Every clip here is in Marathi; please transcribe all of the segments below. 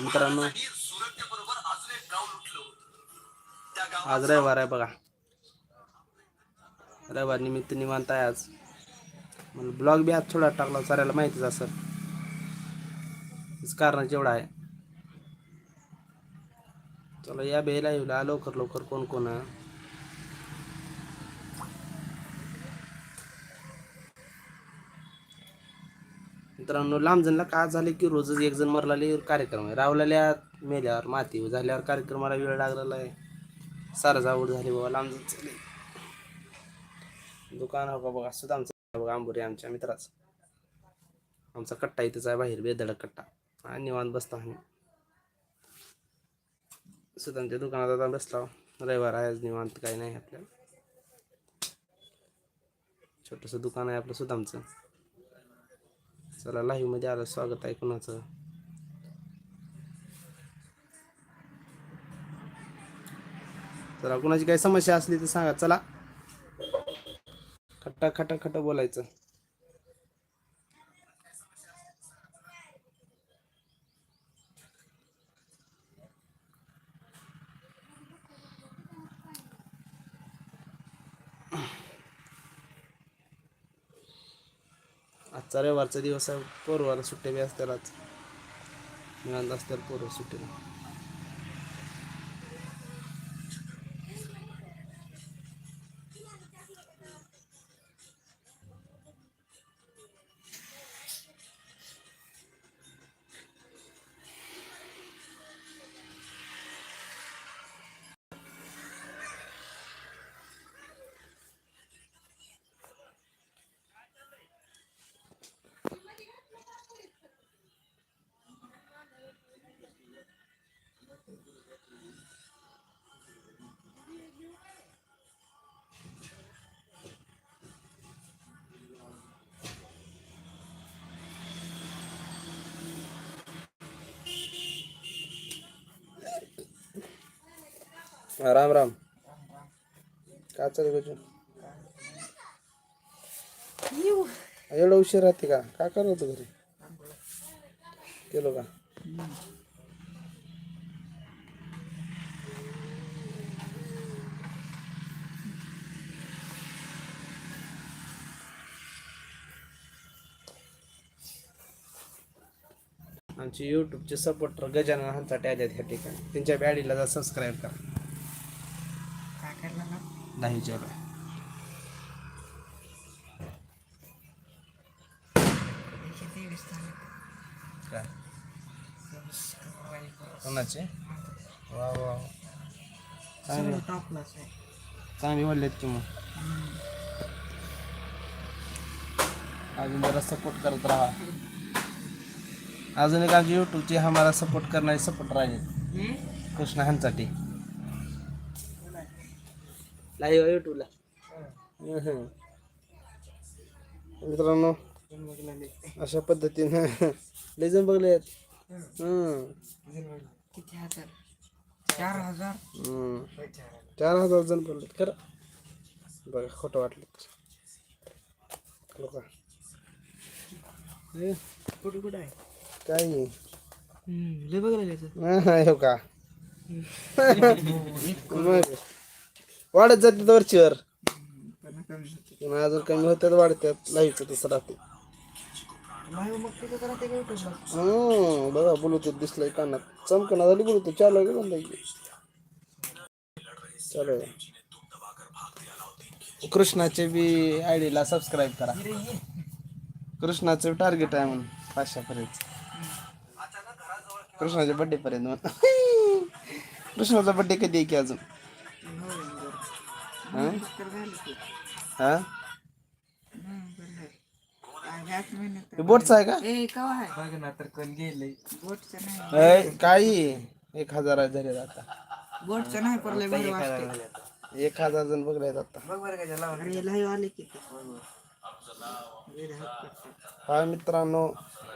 मित्रांनो आज रविवार आहे बघा. रविवार निमित्त निवांत आहे आज. मला ब्लॉग बी आज थोडा टाकला साऱ्याला माहितीच असं कारण एवढा आहे. चला या बेला येऊ लवकर लवकर कोण कोण आहे? मित्रांनो लांबजणला का झाले की रोजच एक जण मरलाले कार्यक्रम आहे. रावलेल्या मेल्यावर माती झाल्यावर कार्यक्रमाला वेळ लागलेला आहे. सारा जावड झाली बाबा लांबजण चालेल. दुकान हो का बघा सुद्धा आमचं बघा आंबुरे आमच्या मित्राचं. आमचा कट्टा इथंच आहे बाहेर बेदडक कट्टा. आणि निवांत बसतो आम्ही. सुद्धांच्या दुकानात आता बसला. रविवार आहे आज निवांत काही नाही आपल्याला. छोटंसं दुकान आहे आपलं सुदामचं. चला लाईव्हमध्ये आलं स्वागत आहे कुणाचं? चला कुणाची काही समस्या असली तर सांगा. चला. खट्टा खट्टा खट्टा बोलायचं. आजचा रविवारचा दिवस आहे. पोरवाला सुट्ट्या बी असतानाच. आज निवांत असतात पोरं सुट्टीला. राम राम. काय चालू? एवढं उशीर राहते का? काय करत घरी? केलो का? आमचे यूट्यूबचे सपोर्टर गजानन हंचाटे आले ह्या ठिकाणी. त्यांच्या बॅडीला जा सबस्क्राईब करा. ना दहावीच्या वेळेला. एकशे तेवीस झाले काय? सबस्क्राईब कोणाचे? वा वा चांगले सगळं टॉपलाच आहे. चांगले वाढलेत की मग. अजून जरा सपोर्ट करत राहा. अजून एक आमची यूट्यूबची आम्हाला सपोर्ट करणारे सपोर्ट राहिले. कृष्णा हंचाटे लाईव्ह यूट्यूबला मित्रांनो अशा पद्धतीनं लय जण बघले किती हजार चार हजार हम्म. चार हजार जण पडले खरं. बघा खोटं वाटलं लोका हे, कुठे कुठे आहे काय हे? लय बघायला हा, हो का? मग. वाढत जाते वरचीवर. पण अजून कमी होत्यात वाढत्यात. लाइट तसं राहते मग हम्म, बघा ब्लूटूथ दिसलंय कानात. चमकना झाली ब्लूटूथ चालू आहे का बंद आहे? की? चालू आहे. कृष्णाचे बी आय डीला सबस्क्राईब करा. कृष्णाचं टार्गेट आहे म्हणून पाचशेपर्यंत. कृष्णाच्या बड्डे पर्यंत. कृष्णाचा बड्डे कधी आहे की अजून? हा? तर झालं की हा? हं, बरं आहे. काय ह्याच महिन्यात हे बोटचं आहे का ए कवा आहे बघ ना तर कोण गेले बोटचं नाही। अय, काही एक हजार झाले आता बोटचं नाही पडलं बरं वाटते एक हजार जण बघले आता बघ बरं का अरे लाईव्ह आले की ते. वेड हात करतात. हा मित्रांनो।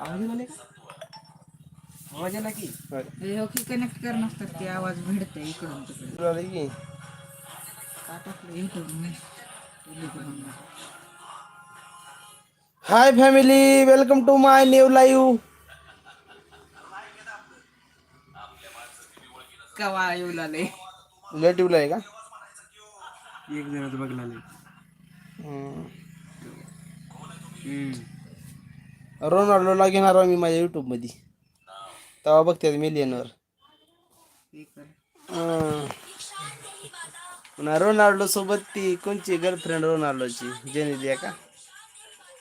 आवाज आले का? आवाज आला की? होय. हे। हो की कनेक्ट कर नसतात ते आवाज भिडते इकडून तिकडे तुला आलं hi family welcome to my new live का वा येऊ लागले रिलेटिव्हला आहे का एक जण बघला हम्म. रोनाल्डोला घेणार आहो मी माझ्या युट्यूब मध्ये तेव्हा बघते मिलियनवर पुन्हा रोनाल्डो सोबत ती कोणची गर्लफ्रेंड रोनाल्डोची? जेनिलिया का?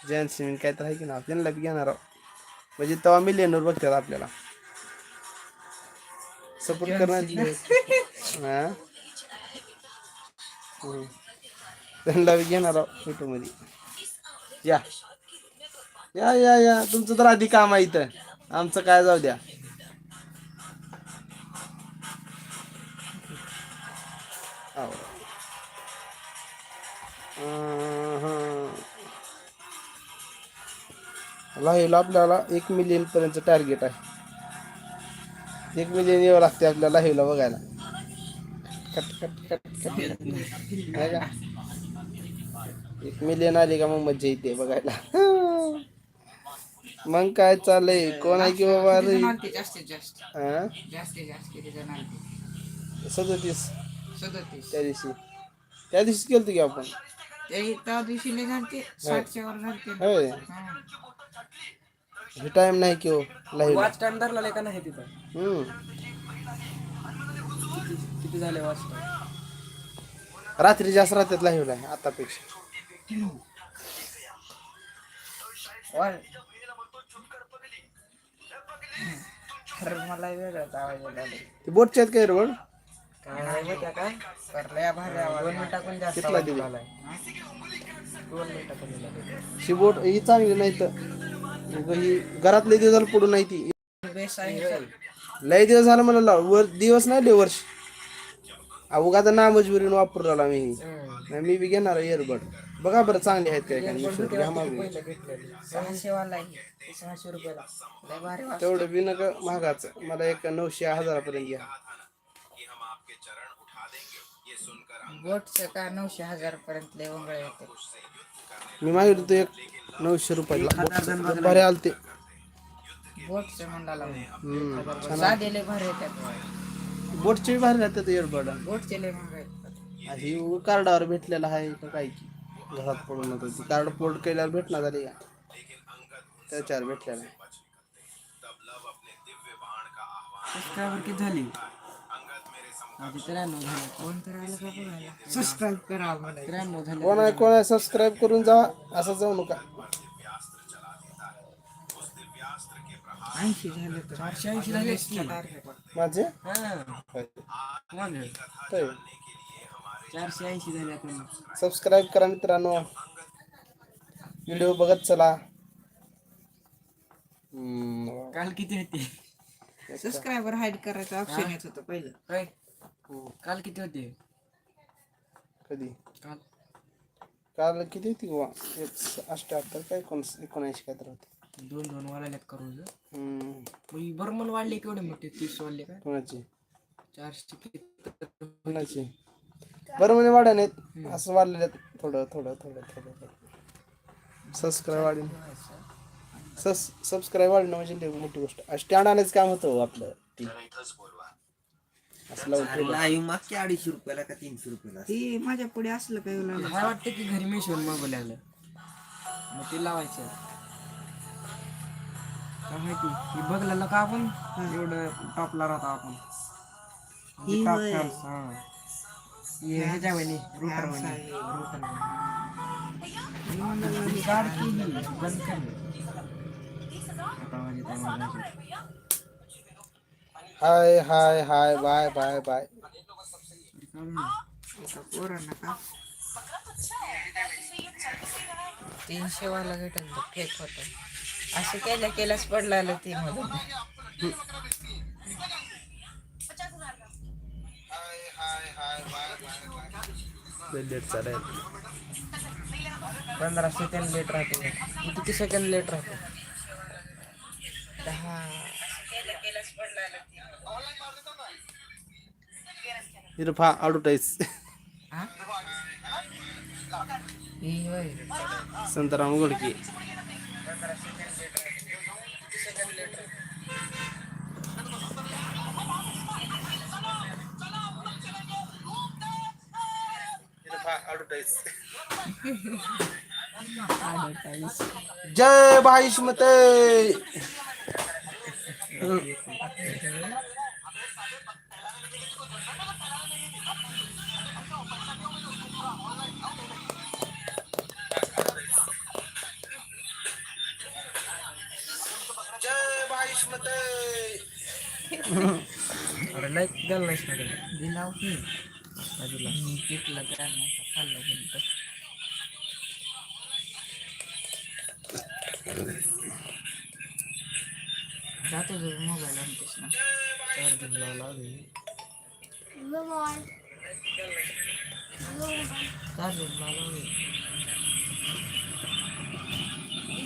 जॅन्सिन काय तर आहे की नाव त्यांना बी घेणार म्हणजे तेव्हा मिलियनवर बघतात आपल्याला. सपोर्ट करणार. त्यांना बी घेणार युट्यूबमध्ये या. या या या. तुमचं तर आधी काम आहे इथं. आमचं काय जाऊ द्या. लाईव्हला आपल्याला एक मिलियन पर्यंत टार्गेट आहे. एक मिलियन यावं लागते आपल्याला लाईव्हला बघायला. Cut cut cut cut. का? एक मिलियन आली का मग मज्जा येते बघायला. मग काय चाललंय? कोण आहे की बाबा हा? सदतीस. सदतीस. त्या दिवशी. त्या दिवशीच गेलतो की आपण. त्या दिवशी होय. टाइम नाही की लाईव्ह वाच टाइम धरला का नाही तिथं? हम्म. किती झाले वाच रात्री जास्त राहतात लाईव्हला आतापेक्षा. खरं मला वेगळाच आवाज येत आला ते बोटचे आहेत काय रोड काय माहिती काय? करलंय भारी आवाज. दोन मिनिटाकडून जास्त कितला आवाज दिली? हा? दोन मिनिटाकडून दिला. ही बोट ही चांगली नाही तर. ही घरात लय दिवस झालं पडून नाही ती. लय दिवस झालं मला वर दिवस नाही लय वर्ष. अवघा तर ना मजबुरीनं वापरू राहिला मी. नाही मी बी घेणार इयरबड बघा बरं चांगली आहेत काय काय. तेवढं बी नका महागाचं. मला एक नऊशे हजारापर्यंत घ्या. बोटचं का नऊशे हजार पर्यंत मी मागितलं होतं एक नऊशे रुपयाला. बरे आलते. बोटचं म्हणला हम्म. साधे लय भारी येतात बोटचे बी भारी राहतात इयरबड बोटचे लय महाग ही कार्डावर भेटलेला आहे का काय की? घरात पडून होतं ती. कार्ड पोर्ट केल्यावर भेटणार झाली का? त्याच्यावर भेटलेला आहे. झाली? त्र्याण्णव झाले. कोण का बघायला सबस्क्राईब करा त्र्याण्णव झाले. कोण आहे कोण आहे? सबस्क्राईब करून जा. असं जाऊ नका. ऐंशी झाले तर. चारशे ऐंशी झाले टार्गेट माझे? हा. चारशे ऐंशी झाले आपण सबस्क्राईब करा मित्रांनो. व्हिडिओ बघत चला. हम्म. काल किती होते? सबस्क्रायबर हाईड करायचं ऑप्शन येत होतं पहिलं. काय काल किती होते? कधी? काल. काल किती होती गोवा एक अष्ट्याहत्तर काय एकोण एकोणऐंशी काय तर होते. दोन दोन वाढल्यात करून हम्म. मग बर्मन वाढले केवढे मोठे? तीस वाढले काय कोणाची? चारशे किती कोणाची? बरं म्हणजे वाढा नाहीत असं वाढलेलं आहेत. थोडं थोडं थोडं थोडं थोडं. सबस्क्राईब वाढीन. सस सबस्क्राईब वाढणं म्हणजे लई मोठी गोष्ट. स्टँड आणायचं काम होतं हो आपलं. ती. लाईव्ह मागच्या अडीचशे रुपयाला का तीनशे रुपयाला ते माझ्या पुढे असलं काय मला वाटतं की घरी मी शिवून मग लागलं मग ते लावायचं. काय माहिती? हे बघलेलं का आपण? एवढं टॉपला राहतो आपण. म्हणजे top हा. हे ह्याच्या. ही काढ की ही, बंद कर. आता माझा. Hi hi hi bye bye bye तीनशे वाला भेटेल तो फेक होत. असं केल्या केल्यास पडला आलं ते मध्ये पंधरा सेकंड लेट राहतो. किती सेकंड लेट राहतो? दहा. इरफा ॲडव्हर्टाईज संतराम उघडकी जय भाई मते अरे लाईक द्यायला नाहीस ना दिला हो की. नाही मी पिकलं तर नाही खाल्लं गेलं जातो तुझा मोबाईल आणतेस ना चार्जिंग लावला आहे. चार्जिंग लावलं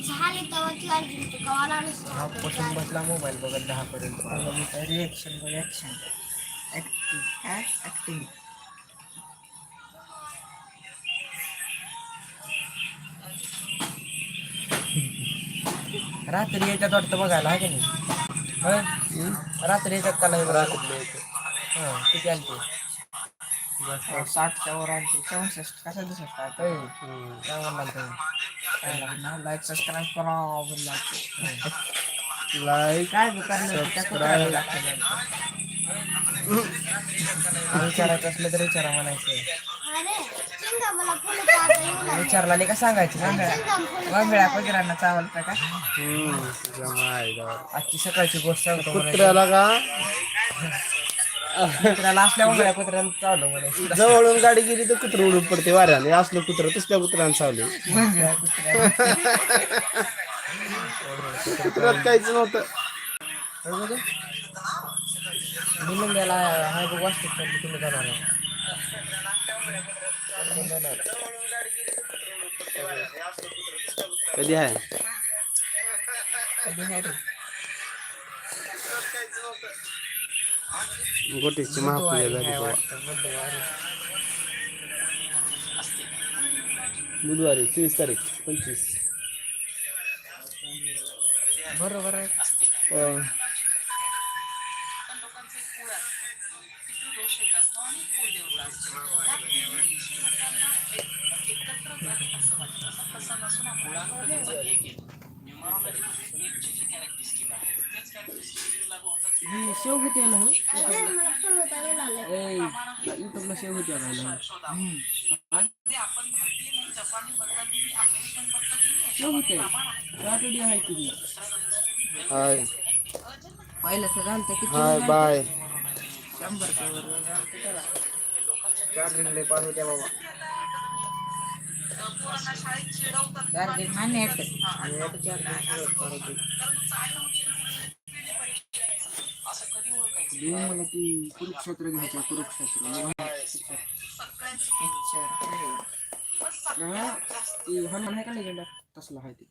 झाली तेव्हा चार्जिंग तू कवाला हा पसून बसला मोबाईल बघत दहा पर्यंत रिएक्शन बघ ॲक्शन ॲक्टिंग ॲक्टिंग रात्री याच्यात वाटतं बघायला आहे की नाही? रात्री याच्यात का नाही रात्री हा किती आलते साठच्या वर आणते चौसष्ट कसं दिसत काय म्हणणार लाईक सबस्क्राईब करा बोलला लाईक काय लागतं? नंतर. विचारायचं असलं तर विचारा म्हणायचं अरे चिंगा मला फुलं पाहता येऊ लागली. विचारला नाही का सांगायचं? वंगळ्या कुत्र्यांना चावलतं का? आजची सकाळची गोष्ट सांगतो. कुत्र्याला का? कुत्र्याला असल्या कुत्र्याला चावलं म्हणे. जवळून गाडी गेली तर कुत्र उडून पडते वाऱ्याने. असलं कुत्र तसल्या कुत्र्यानं चावले. कुत्र्यात काहीच नव्हतं. गेला हाय बघ वाचतो तुम्ही जाणार. कधी आहे? गोटीची महापूजा झाली. बुधवारी चोवीस तारीख पंचवीस. बरोबर आहे. शेव होती ना ही? युट्यूबला शेव होती ना शेव होते सॅटर्डे आहे की हाय पहिलं तर घालतं किती हाय बाय शंभरच्या वर घालतं बाबा. नेट नेट मला ती कुरुक्षेत्र घ्यायचं कुरुक्षेत्र हा, ती हनुमान आहे का लेजेंड तसला आहे ते